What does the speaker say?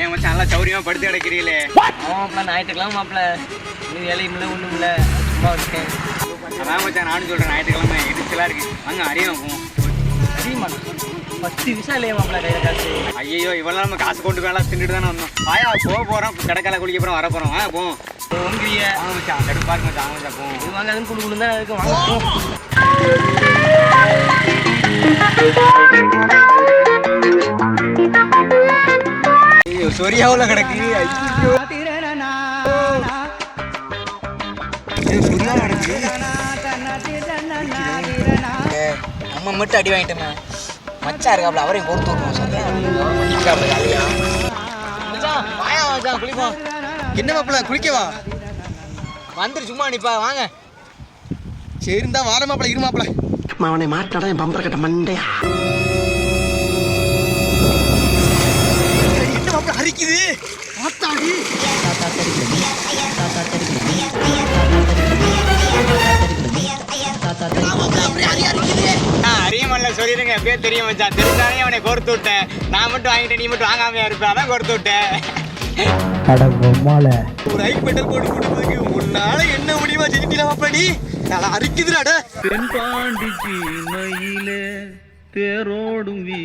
ஏன் மச்சான் நல்லா சௌரியமா படுத்து கிடக்கிறீங்களே. ஆமா மாப்பிள ஞாயிற்றுக்கிழமை மாப்பிள. இன்னும் வேலையும் இல்லை ஒன்றும் இல்லை சும்மா இருக்கேன் அதான் மச்சான் நானும் சொல்றேன் ஞாயிற்றுக்கிழமை இடிச்சலா இருக்கு. வாங்க அறியாம சரிம்மா பத்து விஷயம் இல்லையா மாப்பிள கையில் காசு. ஐயோ இவ்வளவு நம்ம காசு கொண்டு போயெல்லாம் தின்னுட்டு தானே வந்தோம். வாயா போக போறோம். கடற்கரை குளிக்க போறோம் வர போறோம். வாங்க போவோம் ஒன்றிய வாங்க மச்சான் எடுப்பா இருக்கு மச்சான். வாங்க மச்சான் போவோம் இது வாங்க அதுன்னு குழு குழு தான் இருக்கு. வாங்க ஐயோ சொரியாவுல கிடக்கு. ஐயோ. நம்ம மட்டும் அடி வாங்கிட்டோமே. மச்சா இருக்காப்ல அவரையும் பொறுத்து வாயா மச்சான் குளிப்போம். என்ன மாப்பிள குளிக்கவா வந்துரு சும்மா நிப்பா வாங்க. சரி இருந்தா வார மாப்பிள இரு மாப்பிள அவனை மாட்டாடா என் பம்பர கட்ட மண்டையா? என்ன மாப்பிள அரிக்குது ஆத்தாடி அறியமல்ல சொல்லிடுங்க. எப்படியே தெரியும் மச்சான். தெரிஞ்சாலே அவனை கோர்த்து விட்டேன். நான் மட்டும் வாங்கிட்டேன் நீ மட்டும் வாங்காமையா இருப்பேன் அதான் கோர்த்து விட்டேன். ஒரு ஐ பெட்டல் போட்டு கொடுத்ததுக்கு உன்னால என்ன முடியுமா செஞ்சுட்டீங்களா நீ? நல்லா அரிக்குதுடாட தென்பாண்டி சீமையிலே தேரோடும் வீ